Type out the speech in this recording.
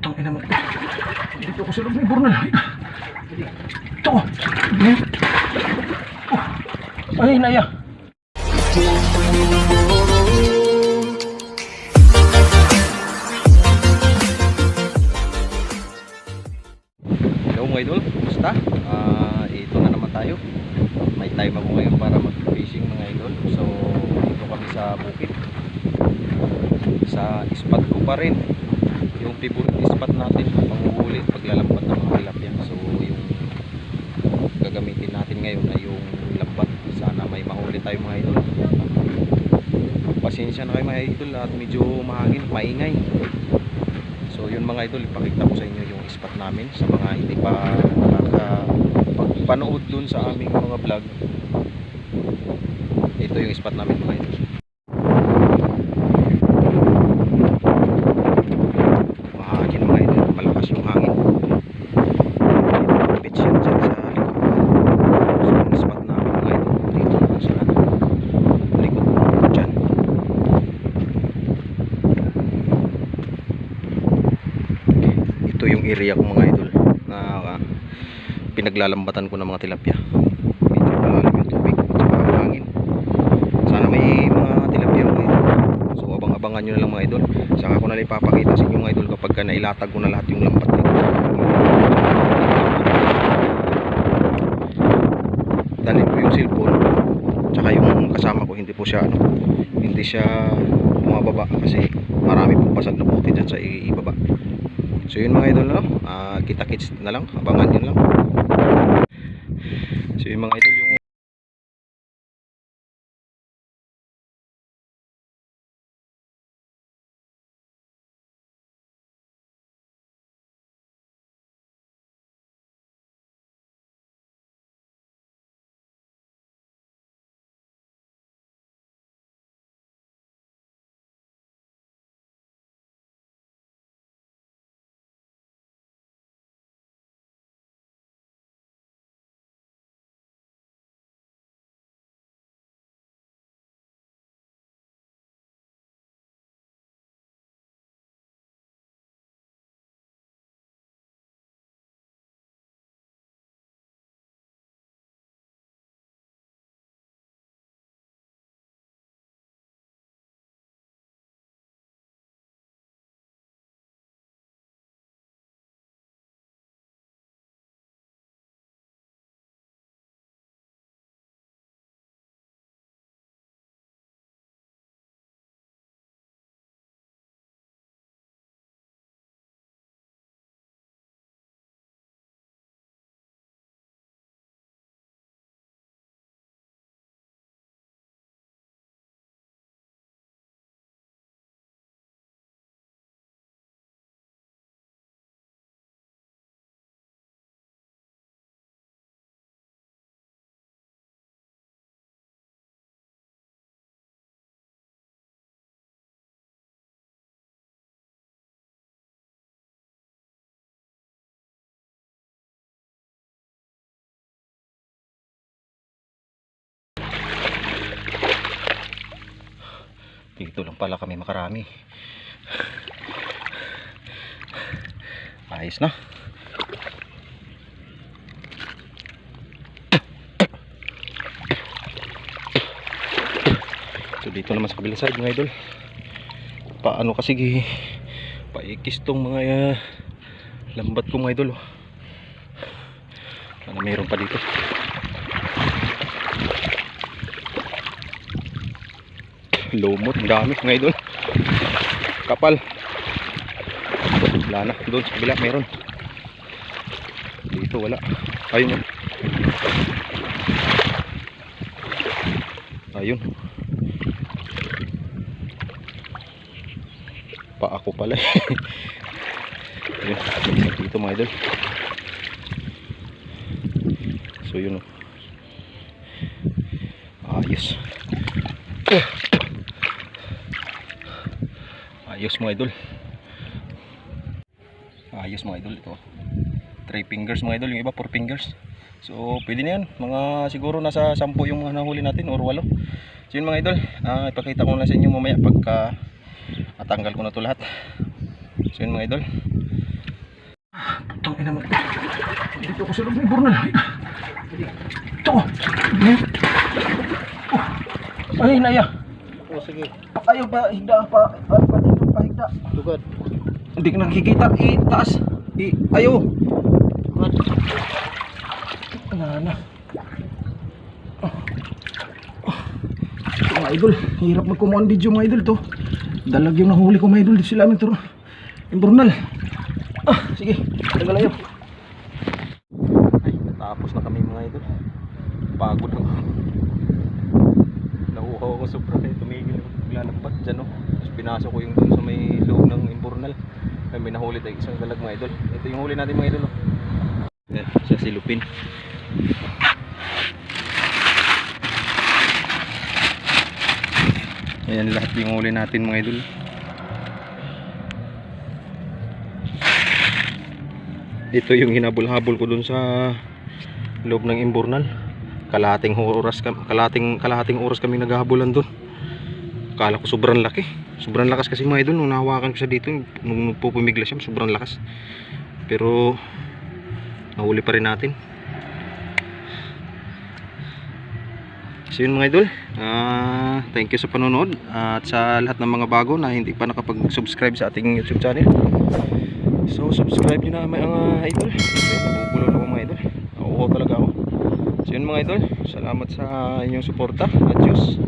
Tangina mo. Dito ako sa loob ng burnal. Ito. Oh. Ay, naya. Hello mga idol, kumusta? Ah, ito na naman tayo. May time ako ngayon para mag-fishing mga idol. So, dito kami sa bukid. Sa spot ko pa rin. Yung favorite spot natin, panguhuli, paglalambat ng mga tilapia. So, yung gagamitin natin ngayon ay yung lambat. Sana may mahuli tayo mga idol. Pasensya na kayo mga idol at medyo mahangin, maingay. So yun mga idol, ipakita ko sa inyo yung spot namin sa mga hindi pa nakapanood dun sa aming mga vlog. Ito yung spot namin mga idol. Mahangin mga idol, malakas yung hangin. Beach yan dyan sa likod. So yung spot namin mga idol, dito sa likod dyan. Ito yung area ko mga idol na ah, pinaglalambatan ko ng mga tilapia. Medyo malalim yung tubig at saka ang hangin sana may mga tilapia mga idol so abang abangan nyo na lang mga idol. Saka ko na ipapakita sa inyo mga idol kapag ka nailatag ko na lahat yung lambat dito dalhin ko yung cellphone. Tsaka yung kasama ko hindi po siya ano hindi siya bumababa kasi marami pong pasag na puti dyan sa ibaba. So yun mga idol no, Ah, kita-kits na lang, abangan din lang. So yun mga idol yung dito lang pala kami makarami. Ayos na. So dito naman sa kabilang side mga idol. Paano kasi paikis tong mga uh, lambat ko mga idol. oh. Ano mayroon pa dito. Lumot, ang dami mga idol. Kapal. Wala na. Doon sa kabila meron. Dito wala. Ayun. oh. Ayun. Pa ako pala. Ayun. Isa dito mga idol. So yun. oh. Ayos. Ayos mga idol. Ayos mga idol ito. 3 fingers mga idol, yung iba 4 fingers. So pwede na yan. Mga siguro nasa 10 yung mga nahuli natin or 8. So yun mga idol, ah, ipakita ko na sa inyo mamaya pagka natanggal ko na to lahat. So yun mga idol. Putang ina mo. Dito ako sa loob ng burnal. Ito. Oh. Ay, naya. Oh, sige. Ayaw pa, higda pa. Pahigda. Tugad. Hindi ka nakikita. Eh, taas. Eh, ayaw. Tugad. Ano na. Oh. Oh. Mga idol. Hirap magkumuha ng video mga idol to. Dalag yung nahuli ko mga idol. Dito sila amin to. Yung burnal. Ah, sige. Tagal ayaw. Ay, natapos na kami mga idol. Pagod ako. Sobra kaya tumigil ako maglalakbat dyan no. Tapos pinasok ko yung dun sa may loob ng imbornal. Ay, may nahuli tayo isang dalag mga idol. Ito yung huli natin mga idol. No? Ayan, sa silupin. Ayan lahat yung huli natin mga idol. Ito yung hinabol-habol ko dun sa loob ng imbornal. Kalahating oras kalahating kalahating oras kami naghahabulan doon. Kala ko sobrang laki. Sobrang lakas kasi mga idol nung nahawakan ko siya dito nung pupumigla siya, sobrang lakas. Pero nahuli pa rin natin. So yun mga idol, ah, thank you sa panonood at sa lahat ng mga bago na hindi pa nakapag-subscribe sa ating YouTube channel. So subscribe nyo na mga idol. Okay, nabubulo na ako mga idol. Nauuhaw talaga ako. So yun mga idol, salamat sa inyong suporta. Adios.